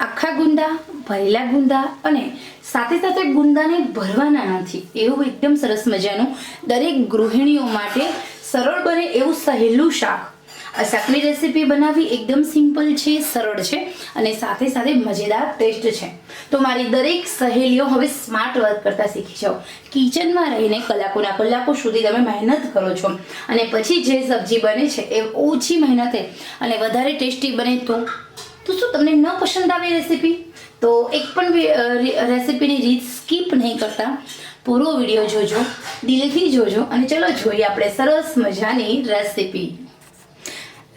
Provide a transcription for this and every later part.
આખા ગુંદા, ભરેલા ગુંદા અને સાથે સાથે ગુંદાને ભરવાના નથી. એવું એકદમ સરસ મજાનું દરેક ગૃહિણીઓ માટે સરળ બને એવું સહેલું શાક. આ શાકની રેસીપી બનાવવી એકદમ સિમ્પલ છે, સરળ છે અને સાથે સાથે મજેદાર ટેસ્ટ છે. તો મારી દરેક સહેલીઓ હવે સ્માર્ટ વર્ક કરતા શીખી જાઓ. કિચનમાં રહીને કલાકોના કલાકો સુધી તમે મહેનત કરો છો અને પછી જે સબ્જી બને છે એ ઓછી મહેનતે અને વધારે ટેસ્ટી બને તો તો શું તમને ન પસંદ આવે રેસીપી તો એક પણ રેસીપીની રીત સ્કીપ નહીં કરતા. પૂરો વીડિયો જોજો દિલથી જોજો અને ચલો જોઈએ આપણે સરસ મજાની રેસીપી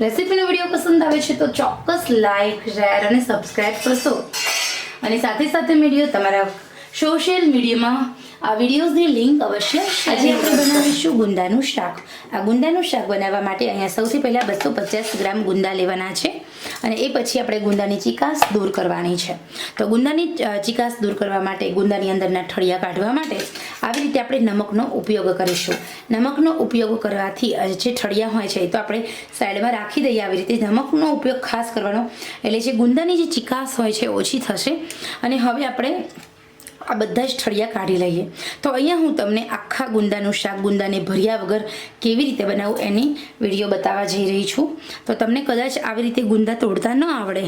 રેસીપીનો વીડિયો પસંદ આવે છે તો ચોક્કસ લાઈક શેર અને સબસ્ક્રાઈબ કરશો. અને સાથે સાથે વીડિયો તમારા સોશિયલ મીડિયામાં આ વિડીયોઝની લિંક અવશ્ય આજે આપણે બનાવીશું ગુંદાનું શાક. આ ગુંદાનું શાક બનાવવા માટે અહીંયા સૌથી પહેલાં બસો પચાસ ગ્રામ ગુંદા લેવાના છે. અને એ પછી આપણે ગુંદાની ચિકાસ દૂર કરવાની છે. તો ગુંદાની ચિકાસ દૂર કરવા માટે ગુંદાની અંદરના ઠળિયા કાઢવા માટે આવી રીતે આપણે નમકનો ઉપયોગ કરીશું. નમકનો ઉપયોગ કરવાથી જે ઠળિયા હોય છે એ તો આપણે સાઈડમાં રાખી દઈએ આવી રીતે. નમકનો ઉપયોગ ખાસ કરવાનો, એટલે જે ગુંદાની જે ચિકાસ હોય છે ઓછી થશે. અને હવે આપણે આ બધા જ ઠળિયા કાઢી લઈએ. તો અહીંયા હું તમને આખા ગુંદાનું શાક ગુંદાને ભર્યા વગર કેવી રીતે બનાવું એની વીડિયો બતાવવા જઈ રહી છું. તો તમને કદાચ આવી રીતે ગુંદા તોડતા ન આવડે.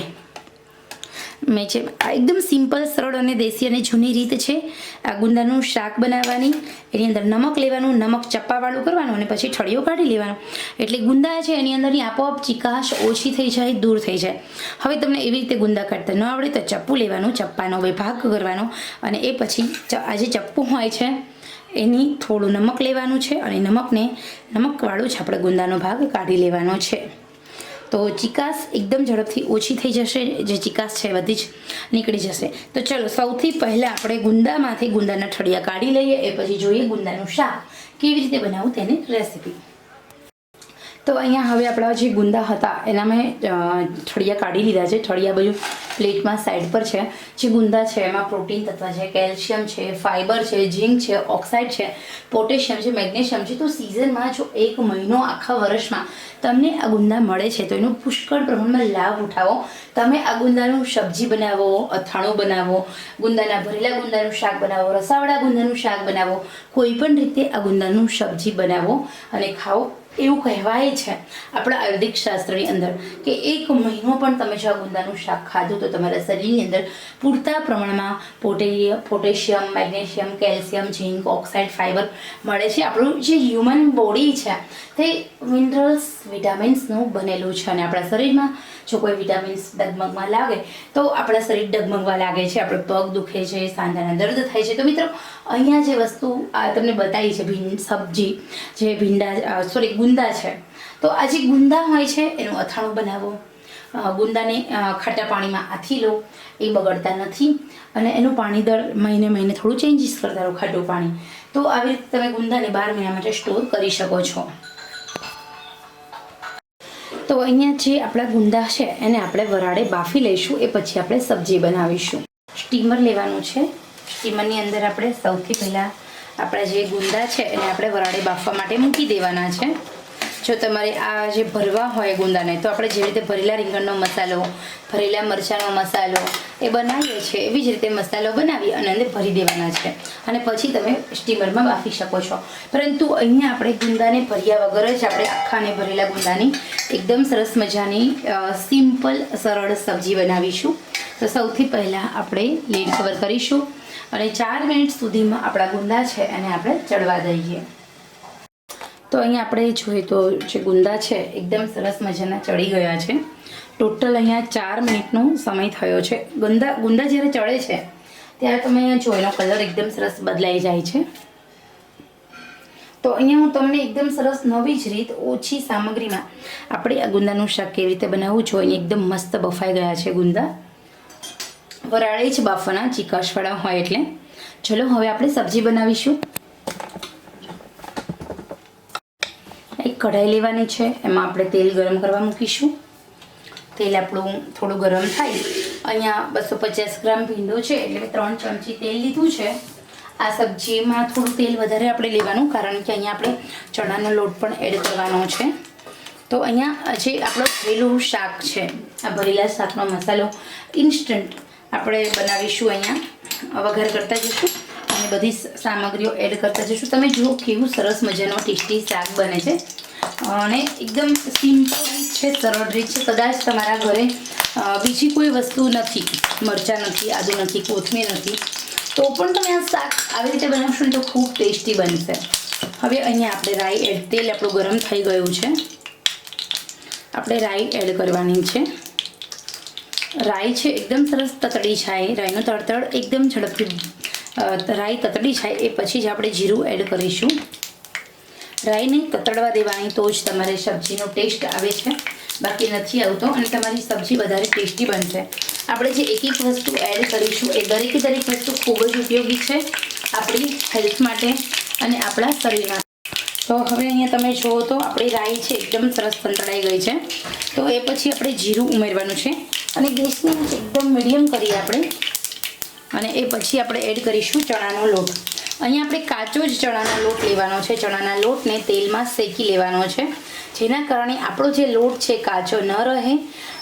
મેં છે. આ એકદમ સિમ્પલ, સરળ અને દેશી અને જૂની રીત છે. આ ગુંદાનું શાક બનાવવાની, એની અંદર નમક લેવાનું, નમક ચપ્પાવાળું કરવાનું અને પછી ઠળિયો કાઢી લેવાનો. એટલે ગુંદા છે, એની અંદરની આપોઆપ ચિકાશ ઓછી થઈ જાય, દૂર થઈ જાય. હવે તમને એવી રીતે ગુંદા કાઢતા ન આવડે તો ચપ્પુ લેવાનું, ચપ્પાનો વિભાગ કરવાનો અને એ પછી આ જે ચપ્પુ હોય છે, એની થોડું નમક લેવાનું છે અને નમકને, નમકવાળું જ આપણે ગુંદાનો ભાગ કાઢી લેવાનો છે. તો ચિકાસ એકદમ ઝડપથી ઓછી થઈ જશે, જે ચિકાસ છે બધી જ નીકળી જશે. તો ચલો, સૌથી પહેલાં આપણે ગુંદામાંથી ગુંદાના ઠળિયા કાઢી લઈએ, એ પછી જોઈએ ગુંદાનું શાક કેવી રીતે બનાવવું તેની રેસીપી. તો અહીંયા હવે આપણા જે ગુંદા હતા, એના મેં ઠળિયા કાઢી લીધા છે. ઠળિયા બધું પ્લેટમાં સાઈડ પર છે, જે ગુંદા છે, એમાં પ્રોટીન તત્વ છે, કેલ્શિયમ છે, ફાઇબર છે, ઝીંક છે, ઓક્સાઇડ છે, પોટેશિયમ છે, મેગ્નેશિયમ છે. તો સિઝનમાં જો એક મહિનો આખા વર્ષમાં તમને આ ગુંદા મળે છે, તો એનો પુષ્કળ પ્રમાણમાં લાભ ઉઠાવો. તમે આ ગુંદાનું સબ્જી બનાવો, અથાણું બનાવો, ગુંદાના ભરેલા ગુંદાનું શાક બનાવો, રસાવાળા ગુંદાનું શાક બનાવો, કોઈ પણ રીતે આ ગુંદાનું સબ્જી બનાવો અને ખાઓ. એવું કહેવાય છે આપણા આયુર્વેદિક શાસ્ત્રની અંદર કે એક મહિનો પણ તમે જો ગુંદાનું શાક ખાધું તો તમારા શરીરની અંદર પૂરતા પ્રમાણમાં Pote potassium, magnesium, calcium, zinc, oxide, fibre મળે છે. આપણું જે હ્યુમન બોડી છે તે મિનરલ્સ, વિટામિન્સનું બનેલું છે અને આપણા શરીરમાં જો કોઈ વિટામિન્સ ડગમગમાં લાગે તો આપણા શરીર ડગમગવા લાગે છે. આપણો પગ દુખે છે, સાંધાના દર્દ થાય છે. તો મિત્રો, અહીંયા જે વસ્તુ આ તમને બતાવી છે ભીંડ સબ્જી, જે ભીંડા સોરી ગુંદા છે. તો આ જે ગુંદા હોય છે, એનું અથાણું બનાવો. ગુંદાને ખાટા પાણીમાં આથી લો. એ બગડતા નથી. અને એનું પાણી દર મહિને મહિને થોડું ચેન્જીસ કરતા રહો ખાટું પાણી. તો આવી રીતે તમે ગુંદાને બાર મહિના માટે સ્ટોર કરી શકો છો. તો અહીંયા જે આપણા ગુંદા છે, એને આપણે વરાળે બાફી લઈશું. એ પછી આપણે સબ્જી બનાવીશું. સ્ટીમર લેવાનું છે. સ્ટીમરની અંદર આપણે સૌથી પહેલાં આપણા જે ગુંદા છે એને આપણે વરાળે બાફવા માટે મૂકી દેવાના છે. જો તમારે આ જે ભરવા હોય ગુંદાને, તો આપણે જે રીતે ભરેલા રીંગણનો મસાલો, ભરેલા મરચાંનો મસાલો એ બનાવીએ છીએ, એવી જ રીતે મસાલો બનાવી અને અંદર ભરી દેવાના છે. અને પછી તમે સ્ટીમરમાં બાફી શકો છો. પરંતુ અહીંયા આપણે ગુંદાને ભર્યા વગર જ આપણે આખાને ભરેલા ગુંદાની એકદમ સરસ મજાની સિમ્પલ, સરળ સબ્જી બનાવીશું. તો સૌથી પહેલાં આપણે લીડ કવર કરીશું. અને ચાર મિનિટ સુધીમાં આપણા ગુંદા છે એને આપણે ચડવા દઈએ. તો અહીંયા આપણે જોઈએ તો જે ગુંદા છે, એકદમ સરસ મજાના ચડી ગયા છે. ટોટલ અહીંયા ચાર મિનિટનો સમય થયો છે. ગુંદા ગુંદા જ્યારે ચડે છે, ત્યારે તમે અહીંયા જો એનો કલર એકદમ સરસ બદલાઈ જાય છે. તો અહીંયા હું તમને એકદમ સરસ નવી જ રીત, ઓછી સામગ્રીમાં આપણે આ ગુંદાનું શાક કેવી રીતે બનાવવું જોઈએ, એકદમ મસ્ત બફાઈ ગયા છે ગુંદા. વરાળે જ બાફવાના ચીકાશવાળા હોય એટલે. ચલો, હવે આપણે સબ્જી બનાવીશું. એક કઢાઈ લેવાની છે, એમાં આપણે તેલ ગરમ કરવા મૂકીશું. તેલ આપણું થોડું ગરમ થાય. અહીંયા બસો પચાસ ગ્રામ ભીંડો છે, એટલે મેં ત્રણ ચમચી તેલ લીધું છે. આ સબ્જીમાં થોડું તેલ વધારે આપણે લેવાનું, કારણ કે અહીંયા આપણે ચણાનો લોટ પણ એડ કરવાનો છે. તો અહીંયા જે આપણો ભરેલું શાક છે, આ ભરેલા શાકનો મસાલો ઇન્સ્ટન્ટ આપણે બનાવીશું અહીંયા. વઘાર કરતા જઈશું અને બધી સામગ્રીઓ એડ કરતા જઈશું. તમે જુઓ કેવું સરસ મજાનો ટેસ્ટી શાક બને છે. અને એકદમ સિમ્પલ રીત છે, સરળ રીત છે. કદાચ તમારા ઘરે બીજી કોઈ વસ્તુ નથી, મરચાં નથી, આદુ નથી, કોથમીર નથી, તો પણ તમે આ શાક આવી રીતે બનાવશો ને તો ખૂબ ટેસ્ટી બનશે. હવે અહીંયા આપણે રાઈ એડ તેલ આપણું ગરમ થઈ ગયું છે. આપણે રાઈ એડ કરવાની છે. રાઈ છે એકદમ સરસ તતડી જાય, રાઈનું તડતડ એકદમ ઝડપથી રાઈ તતડી જાય એ પછી જ આપણે જીરું એડ કરીશું. રાઈને તતડવા દેવાની તો જ તમારે સબ્જીનો ટેસ્ટ આવે છે. બાકી નથી આવતો અને તમારી સબ્જી વધારે ટેસ્ટી બનશે. આપણે જે એક એક વસ્તુ એડ કરીશું, એ દરેકે દરેક વસ્તુ ખૂબ જ ઉપયોગી છે આપણી હેલ્થ માટે અને આપણા શરીર માટે. તો હવે અહીંયા તમે જુઓ તો આપણી રાઈ છે એકદમ સરસ સંતળાઈ ગઈ છે. તો એ પછી આપણે જીરું ઉમેરવાનું છે. અને ગેસની એકદમ મીડિયમ કરીએ આપણે. અને એ પછી આપણે એડ કરીશું ચણાનો લોટ. અહીંયા આપણે કાચો જ ચણાનો લોટ લેવાનો છે. ચણાના લોટને તેલમાં શેકી લેવાનો છે. જેના કારણે આપણો જે લોટ છે કાચો ન રહે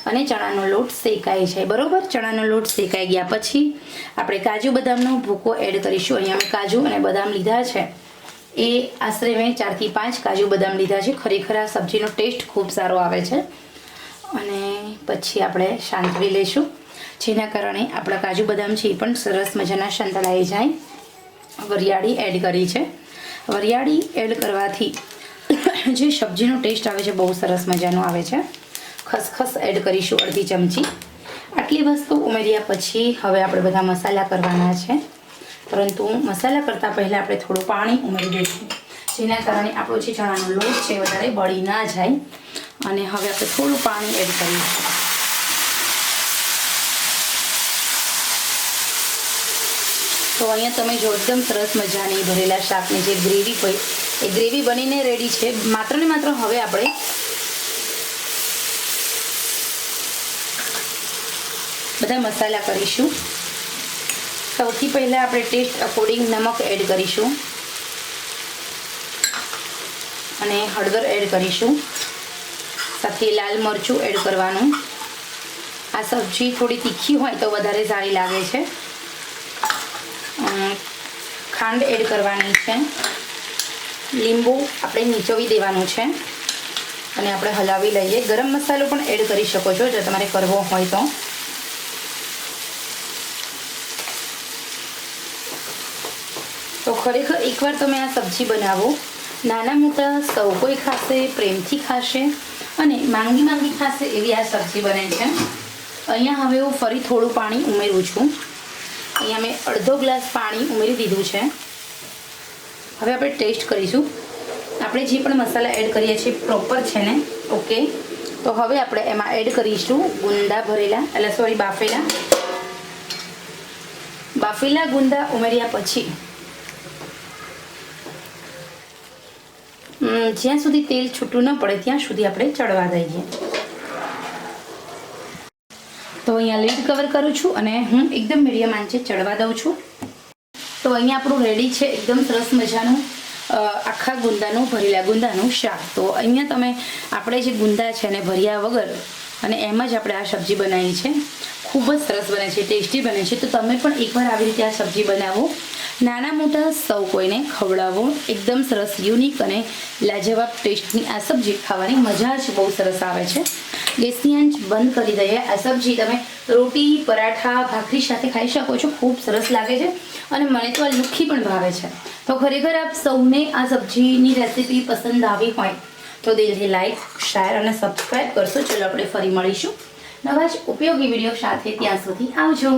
અને ચણાનો લોટ શેકાય છે. બરોબર? ચણાનો લોટ શેકાઈ ગયા પછી આપણે કાજુ બદામનો ભૂકો એડ કરીશું. અહીંયા અમે કાજુ અને બદામ લીધા છે. એ આશરે મેં ચારથી પાંચ કાજુ બદામ લીધા છે. ખરેખર આ સબ્જીનો ટેસ્ટ ખૂબ સારો આવે છે. અને પછી આપણે શાંતળી લઈશું. જેના કારણે આપણા કાજુ બદામ છે એ પણ સરસ મજાના સંતળાઈ જાય. વરિયાળી એડ કરી છે. વરિયાળી એડ કરવાથી જે સબ્જીનો ટેસ્ટ આવે છે, બહુ સરસ મજાનો આવે છે. ખસખસ એડ કરીશું અડધી ચમચી. આટલી વસ્તુ ઉમેર્યા પછી હવે આપણે બધા મસાલા કરવાના છે. પરંતુ મસાલા કરતાં પહેલાં આપણે થોડું પાણી ઉમેરી દઈશું. જેના કારણે આપણો જે ચણાનો લોટ છે વધારે બળી ના જાય. અને હવે આપણે થોડું પાણી એડ કરીશું તો અહીંયા તમે જો એકદમ સરસ મજાની ભરેલા શાકની જે ગ્રેવી હોય, એ ગ્રેવી બનીને રેડી છે. માત્ર ને માત્ર હવે આપણે બધા મસાલા કરીશું. સૌથી પહેલાં આપણે ટેસ્ટ અકોર્ડિંગ નમક એડ કરીશું. અને હળદર એડ કરીશું. સાથે લાલ મરચું એડ કરવાનું. આ સબ્જી થોડી તીખી હોય તો વધારે સારી લાગે છે. ખાંડ એડ કરવાની છે. લીંબુ આપણે નીચોવી દેવાનું છે. અને આપણે હલાવી લઈએ. ગરમ મસાલો પણ એડ કરી શકો છો, જો તમારે કરવો હોય તો. તો ખરેખર એકવાર તમે આ સબ્જી બનાવો. નાના મોટા સૌ કોઈ ખાશે, પ્રેમથી ખાશે. અને માંગી માંગી ખાશે એવી આ સબ્જી બને છે. અહીંયા હવે હું ફરી થોડું પાણી ઉમેરું છું. અહીંયા મેં અડધો ગ્લાસ પાણી ઉમેરી દીધું છે. હવે આપણે ટેસ્ટ કરીશું. આપણે જે પણ મસાલા એડ કરીએ છીએ પ્રોપર છે ને, ઓકે? તો હવે આપણે એમાં એડ કરીશું ગુંદા ભરેલા એટલે સોરી બાફેલા. બાફેલા ગુંદા ઉમેર્યા પછી જ્યાં સુધી તેલ છૂટું ન પડે, ત્યાં સુધી આપણે ચડવા દઈએ. તો અહીંયા લીડ કવર કરું છું અને હું એકદમ મીડિયમ આંચે ચડવા દઉં છું. તો અહીંયા આપણું રેડી છે એકદમ સરસ મજાનું આખા ગુંદાનું, ભરેલા ગુંદાનું શાક. તો અહીંયા તમે, આપણે જે ગુંદા છે એને ભર્યા વગર અને એમ જ આપણે આ સબ્જી બનાવી છે, ખૂબ જ સરસ બને છે, ટેસ્ટી બને છે. તો તમે પણ એકવાર આવી રીતે આ સબ્જી બનાવો. નાના મોટા સૌ કોઈને ખવડાવો. એકદમ સરસ, યુનિક અને લાજવાબ ટેસ્ટની આ સબ્જી ખાવાની મજા જ બહુ સરસ આવે છે. ગેસની આંચ બંધ કરી દઈએ. આ સબ્જી તમે રોટી, પરાઠા, ભાખરી સાથે ખાઈ શકો છો. ખૂબ સરસ લાગે છે અને મને તો આ લુખી પણ ભાવે છે. તો ખરેખર આપ સૌને આ સબ્જીની રેસીપી પસંદ આવી હોય તો દિલથી લાઈક, શેર અને સબસ્ક્રાઈબ કરશો. ચલો આપણે ફરી મળીશું. નવા જ ઉપયોગી વીડિયો સાથે ત્યાં સુધી આવજો.